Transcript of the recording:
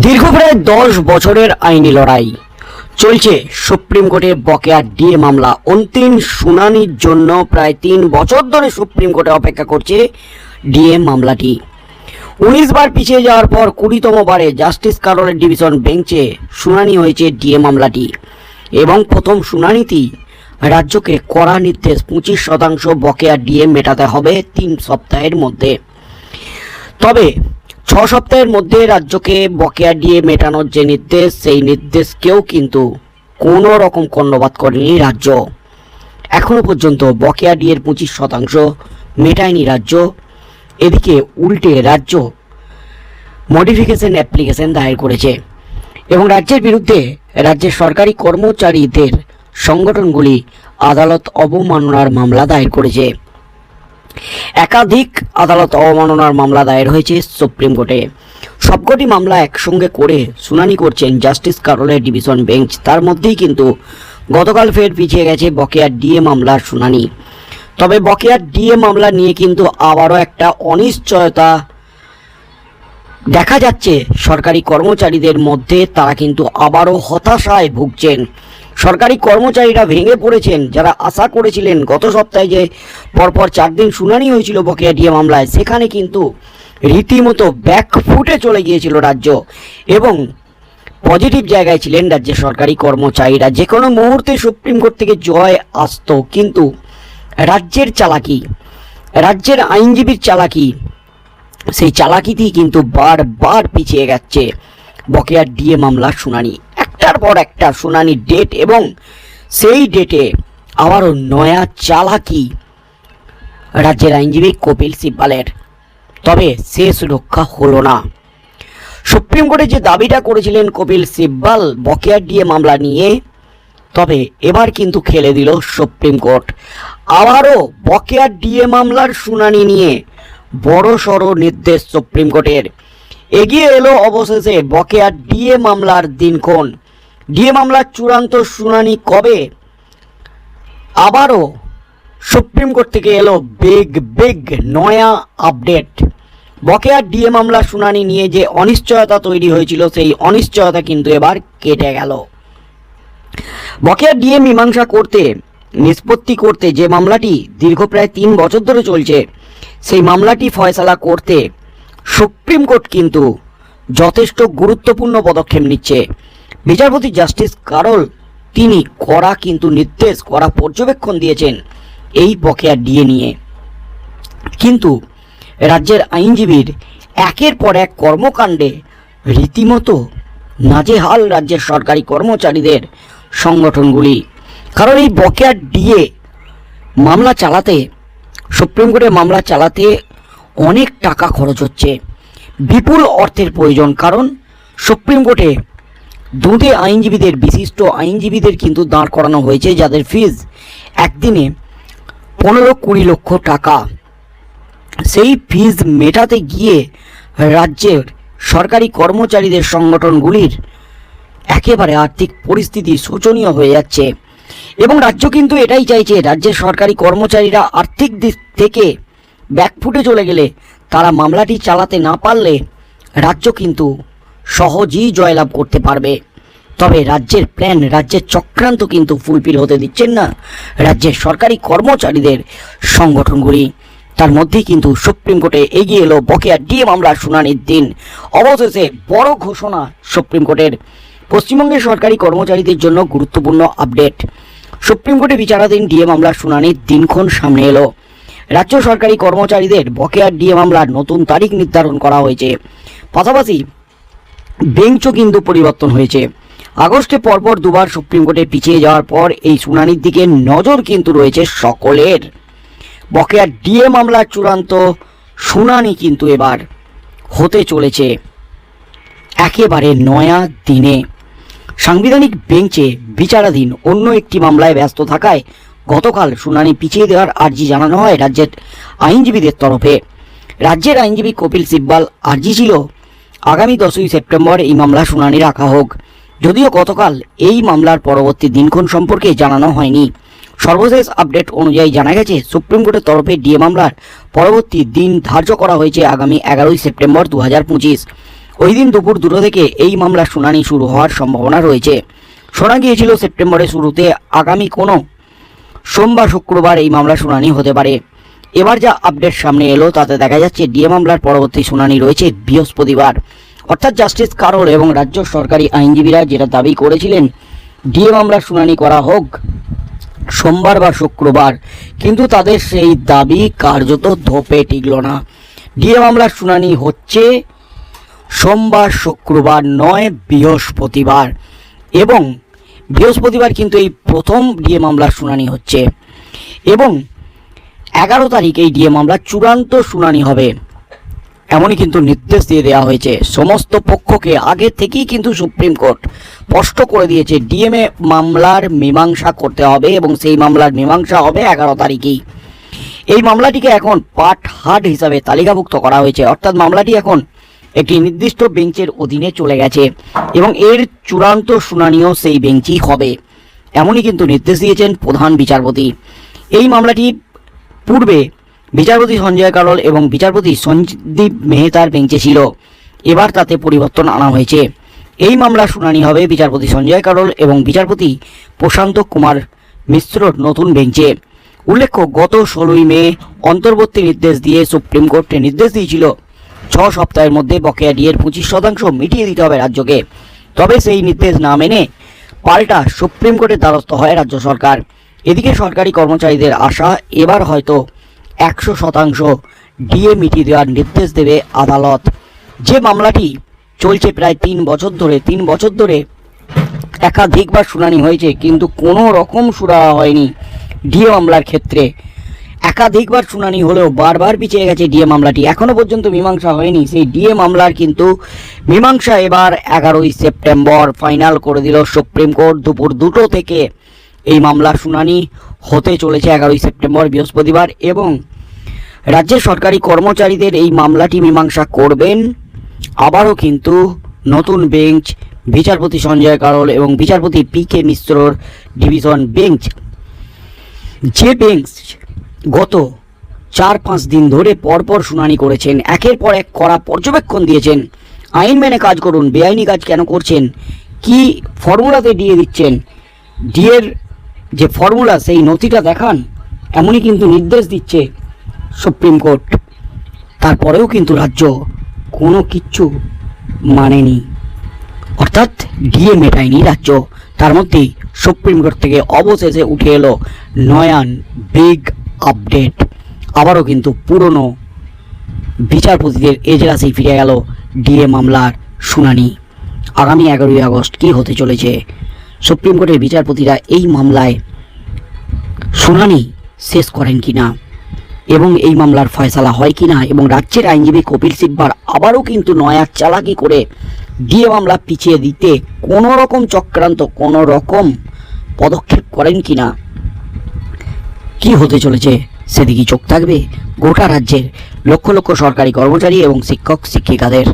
দীর্ঘ প্রায় দশ বছরের আইনি লড়াই। চলছে সুপ্রিম কোর্টে বকেয়া ডিএ মামলা। অন্তিম শুনানির জন্য প্রায় তিন বছর ধরে সুপ্রিম কোর্টে অপেক্ষা করছে ডিএ মামলাটি। উনিশ বার পিছিয়ে যাওয়ার পর কুড়িতম বারে জাস্টিস কারোলের ডিভিশন বেঞ্চে শুনানি হয়েছে ডিএ মামলাটি এবং প্রথম শুনানিতেই রাজ্যকে কড়া নির্দেশ পঁচিশ শতাংশ বকেয়া ডিএ মেটাতে হবে তিন সপ্তাহের মধ্যে। তবে ছ সপ্তাহের মধ্যে রাজ্যকে বকেয়া দিয়ে মেটানোর যে নির্দেশ, সেই নির্দেশকেও কিন্তু কোনো রকম কর্ণপাত করেনি রাজ্য। এখনও পর্যন্ত বকেয়া ডিয়ের পঁচিশ শতাংশ মেটায়নি রাজ্য। এদিকে উল্টে রাজ্য মডিফিকেশন অ্যাপ্লিকেশন দায়ের করেছে এবং রাজ্যের বিরুদ্ধে রাজ্যের সরকারি কর্মচারীদের সংগঠনগুলি আদালত অবমাননার মামলা দায়ের করেছে। একাধিক আদালত অবমাননার মামলা দায়ের হয়েছে সুপ্রিম কোর্টে। সবকটি মামলা একসঙ্গে করে শুনানি করছেন জাস্টিস কারোলের ডিভিশন বেঞ্চ। তার মধ্যেই কিন্তু গতকাল ফের পিছিয়ে গেছে বকেয়া ডিএ মামলার শুনানি। তবে বকেয়া ডিএ মামলা নিয়ে কিন্তু আবারও একটা অনিশ্চয়তা দেখা যাচ্ছে। সরকারি কর্মচারীদের মধ্যে তারা কিন্তু আবারও হতাশায় ভুগছেন। সরকারি কর্মচারীরা ভেঙে পড়েছেন যারা আশা করেছিলেন গত সপ্তাহে যে পরপর চার দিন শুনানি হয়েছিল বকেয়া ডিএ মামলায়, সেখানে কিন্তু রীতিমতো ব্যাকফুটে চলে গিয়েছিল রাজ্য এবং পজিটিভ জায়গায় ছিলেন রাজ্যের সরকারি কর্মচারীরা। যে কোনো মুহূর্তে সুপ্রিম কোর্ট থেকে জয় আসতো, কিন্তু রাজ্যের চালাকি, রাজ্যের আইনজীবীর চালাকি, সেই চালাকিতেই কিন্তু বারবার পিছিয়ে যাচ্ছে বকেয়া ডিএ মামলার শুনানি। একটার পর একটা শুনানির ডেট এবং সেই ডেটে আবারও নয়া চালাকি রাজ্যের আইনজীবী কপিল সিব্বালের। তবে শেষ রক্ষা হলো না। সুপ্রিম কোর্টে যে দাবিটা করেছিলেন কপিল সিব্বাল বকেয়া ডিএ মামলা নিয়ে, তবে এবার কিন্তু খেলে দিল সুপ্রিম কোর্ট। আবারও বকেয়া ডিএ মামলার শুনানি নিয়ে বড় সড় নির্দেশ সুপ্রিম কোর্টের। এগিয়ে এলো অবশেষে বকেয়া ডিএ মামলার দিনক্ষণ। ডিএ মামলার চূড়ান্ত শুনানি কবে? আবারও সুপ্রিম কোর্ট থেকে এলো বিগ বিগ নয়া আপডেট। বকেয়া ডিএ মামলা শুনানি নিয়ে যে অনিশ্চয়তা তৈরি হয়েছিল, সেই অনিশ্চয়তা কিন্তু এবার কেটে গেল। বকেয়া ডিএ মীমাংসা করতে, নিষ্পত্তি করতে যে মামলাটি দীর্ঘ প্রায় তিন বছর ধরে চলছে, সেই মামলাটি ফয়সালা করতে সুপ্রিম কোর্ট কিন্তু যথেষ্ট গুরুত্বপূর্ণ পদক্ষেপ নিচ্ছে। বিচারপতি জাস্টিস কারল, তিনি কড়া কিন্তু নির্দেশ, কড়া পর্যবেক্ষণ দিয়েছেন এই বকেয়া ডিএ নিয়ে। কিন্তু রাজ্যের আইনজীবীর একের পর এক কর্মকাণ্ডে রীতিমতো নাজেহাল রাজ্যের সরকারি কর্মচারীদের সংগঠনগুলি। কারণ এই বকেয়া ডিএ মামলা চালাতে, সুপ্রিম কোর্টে মামলা চালাতে অনেক টাকা খরচ হচ্ছে। বিপুল অর্থের প্রয়োজন, কারণ সুপ্রিম কোর্টে দুধে আইনজীবীদের, বিশিষ্ট আইনজীবীদের কিন্তু দাঁড় করানো হয়েছে, যাদের ফিজ একদিনে পনেরো কুড়ি লক্ষ টাকা। সেই ফিজ মেটাতে গিয়ে রাজ্যের সরকারি কর্মচারীদের সংগঠনগুলির একেবারে আর্থিক পরিস্থিতি শোচনীয় হয়ে যাচ্ছে। এবং রাজ্য কিন্তু এটাই চাইছে, রাজ্যের সরকারি কর্মচারীরা আর্থিক দিক থেকে ব্যাকফুটে চলে গেলে তারা মামলাটি চালাতে না পারলে রাজ্য কিন্তু সহজেই জয়লাভ করতে পারবে। তবে রাজ্যের প্ল্যান রাজ্যের চক্রান্ত কিন্তু ফুলফিল হতে দিচ্ছেন না রাজ্যের সরকারি কর্মচারীদের সংগঠনগুলি। তার মধ্যেই কিন্তু সুপ্রিম কোর্টে এগিয়ে এলো বকেয়া ডিএ মামলার শুনানির দিন। অবশেষে বড় ঘোষণা সুপ্রিম কোর্টের। পশ্চিমবঙ্গের সরকারি কর্মচারীদের জন্য গুরুত্বপূর্ণ আপডেট। সুপ্রিম কোর্টে বিচারাধীন ডিএ মামলার শুনানির দিনক্ষণ সামনে এলো। রাজ্য সরকারি কর্মচারীদের বকেয়া ডিএ মামলার নতুন তারিখ নির্ধারণ করা হয়েছে। পাশাপাশি বেঞ্চও কিন্তু পরিবর্তন হয়েছে। আগস্টে পরপর দুবার সুপ্রিম কোর্টে পিছিয়ে যাওয়ার পর এই শুনানির দিকে নজর কিন্তু রয়েছে সকলের। বকেয়া ডিএ মামলার চূড়ান্ত শুনানি কিন্তু এবার হতে চলেছে। একেবারে নয়া দিনে। সাংবিধানিক বেঞ্চে বিচারাধীন অন্য একটি মামলায় ব্যস্ত থাকায় গতকাল শুনানি পিছিয়ে দেওয়ার আর্জি জানানো হয় রাজ্যের আইনজীবীদের তরফে। রাজ্যের আইনজীবী কপিল সিব্বাল আর্জি ছিল আগামী দশই সেপ্টেম্বর এই মামলা শুনানি রাখা হোক। যদিও গতকাল এই মামলার পরবর্তী দিনক্ষণ সম্পর্কে জানানো হয়নি। সর্বশেষ আপডেট অনুযায়ী জানা গেছে, সুপ্রিম কোর্টের তরফে ডিএ মামলার পরবর্তী দিন ধার্য করা হয়েছে আগামী এগারোই সেপ্টেম্বর দু হাজার পঁচিশ। ওই দিন দুপুর দুটো থেকে এই মামলার শুনানি শুরু হওয়ার সম্ভাবনা রয়েছে। শোনা গিয়েছিল, সেপ্টেম্বরের শুরুতে আগামী কোনো সোমবার, শুক্রবার এই মামলার শুনানি হতে পারে। এবার যা আপডেট সামনে এলো, তাতে দেখা যাচ্ছে ডিএ মামলার পরবর্তী শুনানি রয়েছে বৃহস্পতিবার। অর্থাৎ জাস্টিস কারোল এবং রাজ্য সরকারি আইনজীবীরা যেটা দাবি করেছিলেন ডিএ মামলার শুনানি করা হোক সোমবার বা শুক্রবার, কিন্তু তাদের সেই দাবি কার্যত ধোপে টিকল না। ডিএ মামলার শুনানি হচ্ছে সোমবার, শুক্রবার নয়, বৃহস্পতিবার। এবং বৃহস্পতিবার কিন্তু এই প্রথম ডিএ মামলার শুনানি হচ্ছে। এবং এগারো তারিখ এই ডিএ মামলার চূড়ান্ত শুনানি হবে। এমনই কিন্তু নির্দেশ দিয়ে দেওয়া হয়েছে। সমস্ত পক্ষকে আগে থেকেই কিন্তু সুপ্রিম কোর্ট স্পষ্ট করে দিয়েছে, ডিএমএ মামলার মীমাংসা করতে হবে এবং সেই মামলার মীমাংসা হবে এগারো তারিখেই। এই মামলাটিকে এখন পাট হাট হিসাবে তালিকাভুক্ত করা হয়েছে। অর্থাৎ মামলাটি এখন একটি নির্দিষ্ট বেঞ্চের অধীনে চলে গেছে এবং এর চূড়ান্ত শুনানিও সেই বেঞ্চই হবে। এমনই কিন্তু নির্দেশ দিয়েছেন প্রধান বিচারপতি। এই মামলাটি পূর্বে বিচারপতি সঞ্জয় কারল এবং বিচারপতি সঞ্জীব মেহতার বেঞ্চে ছিল। এবার তাতে পরিবর্তন আনা হয়েছে। এই মামলার শুনানি হবে বিচারপতি সঞ্জয় কারল এবং বিচারপতি প্রশান্ত কুমার মিশ্রর নতুন বেঞ্চে। উল্লেখ্য, গত ষোলোই মে অন্তর্বর্তী নির্দেশ দিয়ে সুপ্রিম কোর্টে নির্দেশ দিয়েছিল, ছ সপ্তাহের মধ্যে বকেয়া ডিএর পঁচিশ শতাংশ মিটিয়ে দিতে হবে রাজ্যকে। তবে সেই নির্দেশ না মেনে পাল্টা সুপ্রিম কোর্টের দ্বারস্থ হয় রাজ্য সরকার। এদিকে সরকারি কর্মচারীদের আশা, এবার হয়তো একশো শতাংশ ডিএ মিটিয়ে দেওয়ার নির্দেশ দেবে আদালত। যে মামলাটি চলছে প্রায় তিন বছর ধরে, তিন বছর ধরে একাধিকবার শুনানি হয়েছে, কিন্তু কোনো রকম সুরা হয়নি ডিএ মামলার ক্ষেত্রে। একাধিকবার শুনানি হলেও বারবার পিছিয়ে গেছে ডিএ মামলাটি। এখনও পর্যন্ত মীমাংসা হয়নি। সেই ডিএ মামলার কিন্তু মীমাংসা এবার এগারোই সেপ্টেম্বর ফাইনাল করে দিল সুপ্রিম কোর্ট। দুপুর দুটো থেকে এই মামলার শুনানি হতে চলেছে এগারোই সেপ্টেম্বর, বৃহস্পতিবার এবং রাজ্যের সরকারি কর্মচারীদের এই মামলাটি মীমাংসা করবেন। আবারও কিন্তু নতুন বেঞ্চ, বিচারপতি সঞ্জয় কারল এবং বিচারপতি পি কে মিশ্রর ডিভিশন বেঞ্চ। যে বেঞ্চ গত চার পাঁচ দিন ধরে পরপর শুনানি করেছেন, একের পর এক করা পর্যবেক্ষণ দিয়েছেন। আইন মেনে কাজ করুন, বেআইনি কাজ কেন করছেন? কি ফর্মুলাতে দিয়ে দিচ্ছেন? ডিএর যে ফর্মুলা সেই নথিটা দেখান, এমনই কিন্তু নির্দেশ দিচ্ছে সুপ্রিম কোর্ট। তারপরেও কিন্তু রাজ্য কোনো কিচ্ছু মানেনি। অর্থাৎ ডিএ মেটায়নি রাজ্য। তার মধ্যেই সুপ্রিম কোর্ট থেকে অবশেষে উঠে এলো নয়ান বিগ আপডেট। আবারও কিন্তু পুরনো বিচারপতিদের এজলাসেই ফিরে গেল ডিএ মামলার শুনানি। আগামী এগারোই আগস্ট কি হতে চলেছে সুপ্রিম কোর্টের বিচারপতিরা এই মামলায় শুনানি শেষ করেন কি না এবং এই মামলার ফয়সালা হয় কি না এবং রাজ্যের আইনজীবী কপিল সিব্বার আবারও কিন্তু নয়া চালাকি করে ডিএ মামলা পিছিয়ে দিতে কোনো রকম চক্রান্ত কোনো রকম পদক্ষেপ করেন কি না কি হতে চলেছে? সেদিকে চোখ থাকবে গোটা রাজ্যের লক্ষ লক্ষ সরকারি কর্মচারী এবং শিক্ষক, শিক্ষিকাদের।